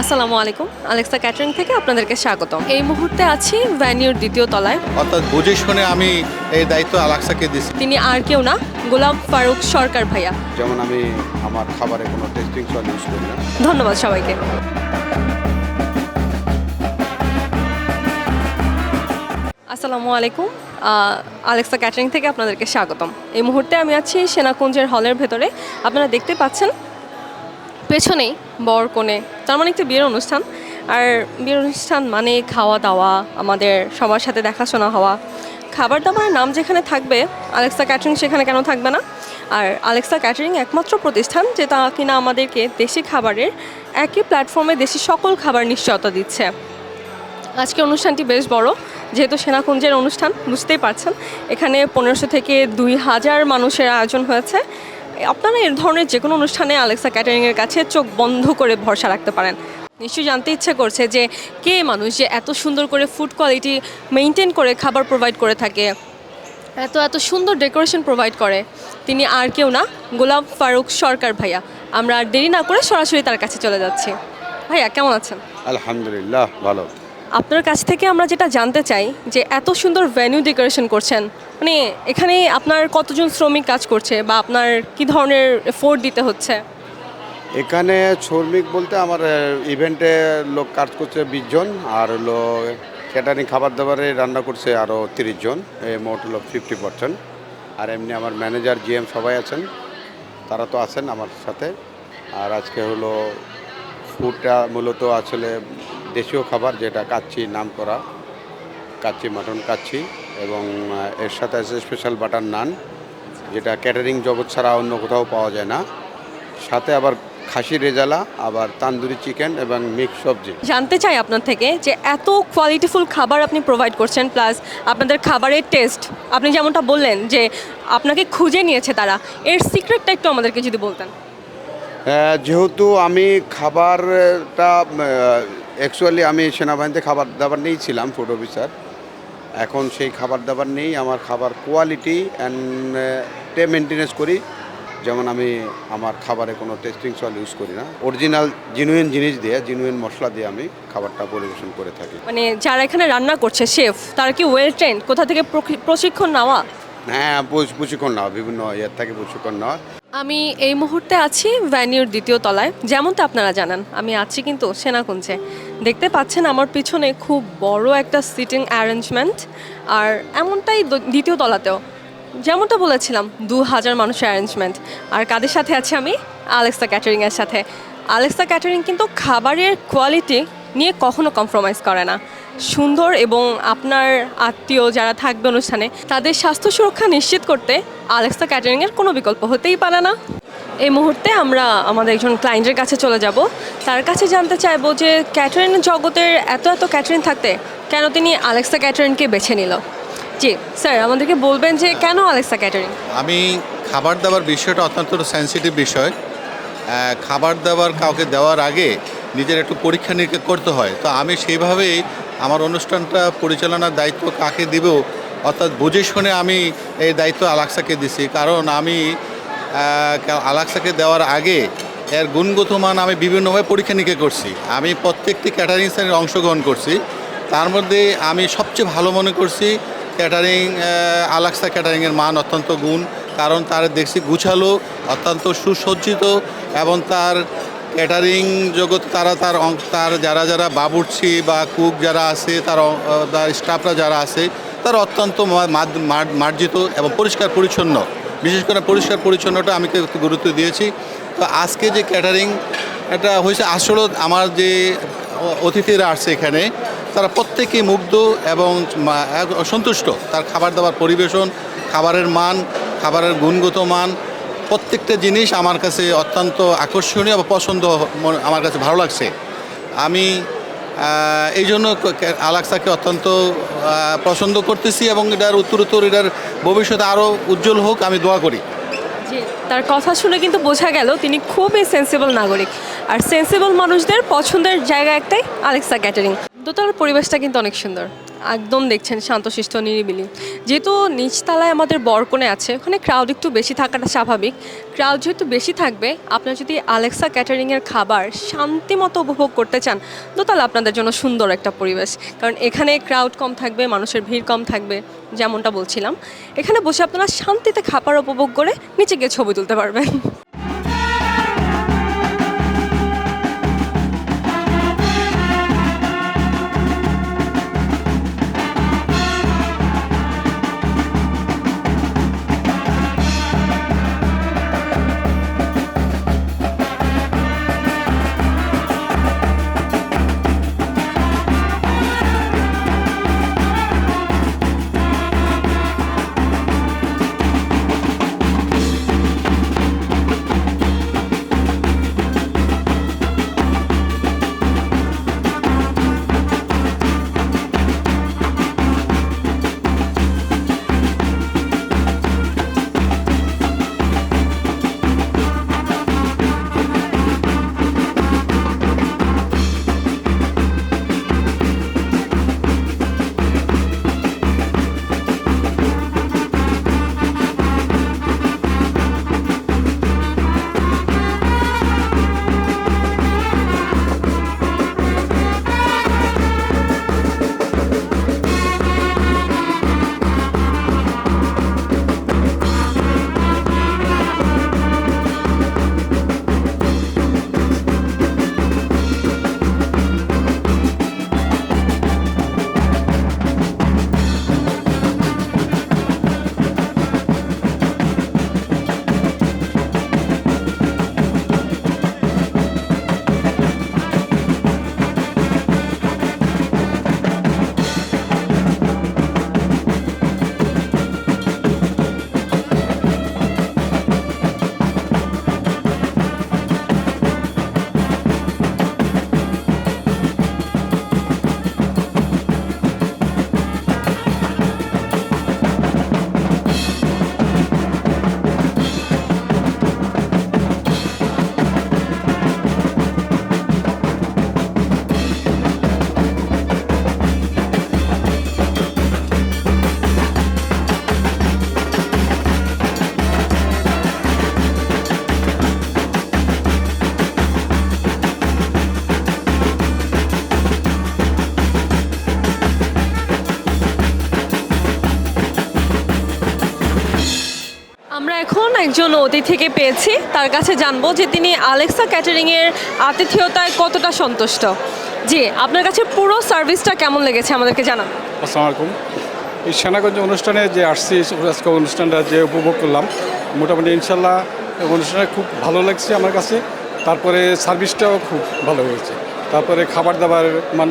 আসসালামু আলাইকুম। Alexa catering থেকে আপনাদেরকে স্বাগতম। এই মুহূর্তে আছি ভ্যানিউর দ্বিতীয় তলায়। অর্থাৎ বুঝে শুনে আমি এই দায়িত্ব আলাক্সাকে দিছি। তিনি আর কেউ না গোলাম ফারুক সরকার ভাইয়া। যেমন আমি আমার খাবারে কোনো টেস্টিং সল ইউজ করি না। ধন্যবাদ সবাইকে। আসসালামু আলাইকুম। আলেক্সা ক্যাটারিং থেকে আপনাদেরকে স্বাগতম। এই মুহূর্তে আমি আছি সেনাকুঞ্জের হলের ভেতরে। আপনারা দেখতে পাচ্ছেন পেছনেই বর কোণে। তার মানে একটা বিয়ের অনুষ্ঠান। আর বিয়ের অনুষ্ঠান মানে খাওয়া দাওয়া, আমাদের সবার সাথে দেখাশোনা হওয়া। খাবার দাবারের নাম যেখানে থাকবে, আলেক্সা ক্যাটারিং সেখানে কেন থাকবে না? আর আলেক্সা ক্যাটারিং একমাত্র প্রতিষ্ঠান যেটা কিনা আমাদেরকে দেশি খাবারের একই প্ল্যাটফর্মে দেশি সকল খাবার নিশ্চয়তা দিচ্ছে। আজকে অনুষ্ঠানটি বেশ বড়, যেহেতু সেনাকুঞ্জের অনুষ্ঠান, বুঝতেই পারছেন। এখানে পনেরোশো থেকে দুই হাজার মানুষের আয়োজন হয়েছে। আপনারা এর ধরনের যে কোনো অনুষ্ঠানে আলেক্সা ক্যাটারিংয়ের কাছে চোখ বন্ধ করে ভরসা রাখতে পারেন। নিশ্চয়ই জানতে ইচ্ছে করছে যে কে মানুষ যে এত সুন্দর করে ফুড কোয়ালিটি মেনটেন করে খাবার প্রোভাইড করে থাকে, এত এত সুন্দর ডেকোরেশন প্রোভাইড করে। তিনি আর কেউ না, গোলাম ফারুক সরকার ভাইয়া। আমরা আর দেরি না করে সরাসরি তার কাছে চলে যাচ্ছি। ভাইয়া, কেমন আছেন? আলহামদুলিল্লাহ, ভালো। আপনার কাছ থেকে আমরা যেটা জানতে চাই যে এত সুন্দর ভেন্যু ডেকোরেশন করছেন মানে এখানে আপনার কতজন শ্রমিক কাজ করছে বা আপনার কি ধরনের ফোর্ট দিতে হচ্ছে? এখানে শ্রমিক বলতে আমার ইভেন্টে লোক কাজ করছে বিশ জন, আর হলো ক্যাটারিং খাবার দাবারে রান্না করছে আরও তিরিশ জন এই মোট হলো ফিফটি পার্সেন্ট আর এমনি আমার ম্যানেজার জিএম সবাই আছেন, তারা তো আছেন আমার সাথে। আর আজকে হলো ফুডটা মূলত আসলে দেশীয় খাবার যেটা কাচ্চি নাম করা কাচ্চি মাটন কাচ্চি এবং এর সাথে আছে স্পেশাল বাটার নান যেটা ক্যাটারিং জগৎ ছাড়া অন্য কোথাও পাওয়া যায় না। সাথে আবার খাসি রেজালা আবার তান্দুরি চিকেন এবং মিক্স সবজি। জানতে চাই আপনার থেকে যে এত কোয়ালিটিফুল খাবার আপনি প্রোভাইড করছেন প্লাস আপনাদের খাবারের টেস্ট আপনি যেমনটা বললেন যে আপনাকে খুঁজে নিয়েছে তারা এর সিক্রেটটা একটু আমাদেরকে যদি বলতেন। যেহেতু আমি খাবারটা অ্যাকচুয়ালি আমি সেনাবাহিনীতে খাবার দাবার নিয়েই ছিলাম ফুড অফিসার এখন সেই খাবার দাবার নেই আমার খাবার কোয়ালিটি অ্যান্ড টে মেনটেনেন্স করি। যেমন আমি আমার খাবারে কোনো টেস্টিং সল ইউজ করি না। অরিজিনাল জিনুইন জিনিস দিয়ে জিনুইন মশলা দিয়ে আমি খাবারটা পরিবেশন করে থাকি। মানে যারা এখানে রান্না করছে শেফ তারা কি ওয়েল ট্রেন কোথা থেকে প্রশিক্ষণ নেওয়া? হ্যাঁ প্রশি- প্রশিক্ষণ নেওয়া বিভিন্ন ইয়ার থেকে প্রশিক্ষণ নেওয়া। আমি এই মুহূর্তে আছি ভ্যানিউর দ্বিতীয় তলায়। যেমনটা আপনারা জানেন আমি আছি কিন্তু সেনাকুঞ্জে। দেখতে পাচ্ছেন আমার পিছনে খুব বড় একটা সিটিং অ্যারেঞ্জমেন্ট আর এমনটাই দ্বিতীয় তলাতেও। যেমনটা বলেছিলাম, দু হাজার মানুষের অ্যারেঞ্জমেন্ট আর কাদের সাথে আছি আমি? আলেক্সা ক্যাটারিংয়ের সাথে। আলেক্সা ক্যাটারিং কিন্তু খাবারের কোয়ালিটি নিয়ে কখনো কম্প্রোমাইজ করে না। সুন্দর এবং আপনার আত্মীয় যারা থাকবে অনুষ্ঠানে, তাদের স্বাস্থ্য সুরক্ষা নিশ্চিত করতে আলেক্সা ক্যাটারিংয়ের কোনো বিকল্প হতেই পারে না। এই মুহূর্তে আমরা আমাদের একজন ক্লায়েন্টের কাছে চলে যাব। তার কাছে জানতে চাইব যে ক্যাটারিং জগতের এত এত ক্যাটারিং থাকতে কেন তিনি আলেক্সা ক্যাটারিংকে বেছে নিল? জি স্যার আমাদেরকে বলবেন যে, কেন আলেক্সা ক্যাটারিং আমি খাবার দাবার বিষয়টা অত্যন্ত সেন্সিটিভ বিষয়। খাবার দাবার কাউকে দেওয়ার আগে নিজের একটু পরীক্ষা নিরীক্ষা করতে হয়। তো আমি সেইভাবেই আমার অনুষ্ঠানটা পরিচালনার দায়িত্ব কাকে দিব অর্থাৎ বুঝে শুনে আমি এই দায়িত্ব আলাক্সাকে দিছি। কারণ আমি আলাক্সাকে দেওয়ার আগে এর গুণগত মান আমি বিভিন্নভাবে পরীক্ষা নিরীক্ষা করছি। আমি প্রত্যেকটি ক্যাটারিং শ্রেণির অংশগ্রহণ করছি। তার মধ্যে আমি সবচেয়ে ভালো মনে করছি ক্যাটারিং আলাক্সা ক্যাটারিংয়ের মান অত্যন্ত গুণ। কারণ তার দেখছি গুছালো, অত্যন্ত সুসজ্জিত এবং তার ক্যাটারিং জগৎ, তারা তার অং- তার যারা যারা বাবুর্চি বা কুক যারা আছে, তার তার স্টাফরা যারা আছে, তারা অত্যন্ত মার্জিত এবং পরিষ্কার পরিচ্ছন্ন। বিশেষ করে পরিষ্কার পরিচ্ছন্নটা আমি গুরুত্ব দিয়েছি। তো আজকে যে ক্যাটারিং এটা হয়েছে আসলে আমার যে অতিথিরা আসছে এখানে, তারা প্রত্যেকেই মুগ্ধ এবং সন্তুষ্ট তার খাবার দাবার পরিবেশন, খাবারের মান, খাবারের গুণগত মান, প্রত্যেকটা জিনিস আমার কাছে অত্যন্ত আকর্ষণীয় বা পছন্দ আমার কাছে ভালো লাগছে। আমি এই জন্য আলাক্সাকে অত্যন্ত পছন্দ করতেছি এবং এটার উত্তর উত্তর এটার ভবিষ্যতে আরও উজ্জ্বল হোক, আমি দোয়া করি। তার কথা শুনে কিন্তু বোঝা গেল তিনি খুবই সেন্সিবল নাগরিক। আর সেন্সিবল মানুষদের পছন্দের জায়গা একটাই আলেক্সা ক্যাটারিং। দোতলার পরিবেশটা কিন্তু অনেক সুন্দর। একদম দেখছেন শান্তশিষ্ট নিরিবিলি। যেহেতু নিচতলায় আমাদের বরকনে আছে, ওখানে ক্রাউড একটু বেশি থাকাটা স্বাভাবিক। ক্রাউড যেহেতু বেশি থাকবে, আপনারা যদি আলেক্সা ক্যাটারিংয়ের খাবার শান্তি মতো উপভোগ করতে চান দোতলা আপনাদের জন্য সুন্দর একটা পরিবেশ। কারণ এখানে ক্রাউড কম থাকবে, মানুষের ভিড় কম থাকবে, যেমনটা বলছিলাম। এখানে বসে আপনারা শান্তিতে খাবার উপভোগ করে নিচে গিয়ে ছবি তুলতে পারবেন। একজন অতিথিকে পেয়েছি। তার কাছে জানব যে তিনি আলেক্সা ক্যাটারিংয়ের আতিথেয়তায় কতটা সন্তুষ্ট। জি আপনার কাছে পুরো সার্ভিসটা কেমন লেগেছে আমাদেরকে জানান। আসসালামু আলাইকুম। এই সেনাগঞ্জ অনুষ্ঠানে যে আসছি আজকে অনুষ্ঠানটা যে উপভোগ করলাম মোটামুটি ইনশাল্লাহ অনুষ্ঠানটা খুব ভালো লাগছে আমার কাছে। তারপরে সার্ভিসটাও খুব ভালো হয়েছে। তারপরে খাবার দাবার মান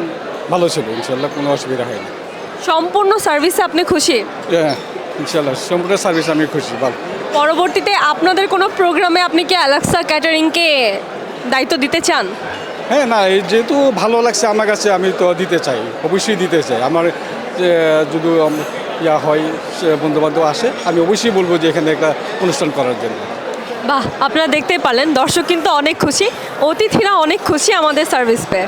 ভালো ছিল ইনশাল্লাহ কোনো অসুবিধা হয়নি সম্পূর্ণ সার্ভিসে আপনি খুশি? হ্যাঁ ইনশাল্লাহ সম্পূর্ণ সার্ভিস আমি খুশি ভালো। পরবর্তীতে আপনাদের কোনো প্রোগ্রামে আপনি কি অ্যালেক্সা ক্যাটারিংকে দায়িত্ব দিতে চান? হ্যাঁ না এই যেহেতু ভালো লাগছে আমার কাছে আমি তো দিতে চাই অবশ্যই দিতে চাই। আমার যদি ইয়া হয় বন্ধু বান্ধব আসে আমি অবশ্যই বলব যে এখানে একটা অনুষ্ঠান করার জন্য। বাহ আপনারা দেখতেই পারলেন দর্শক কিন্তু অনেক খুশি অতিথিরা অনেক খুশি আমাদের সার্ভিস পেয়ে।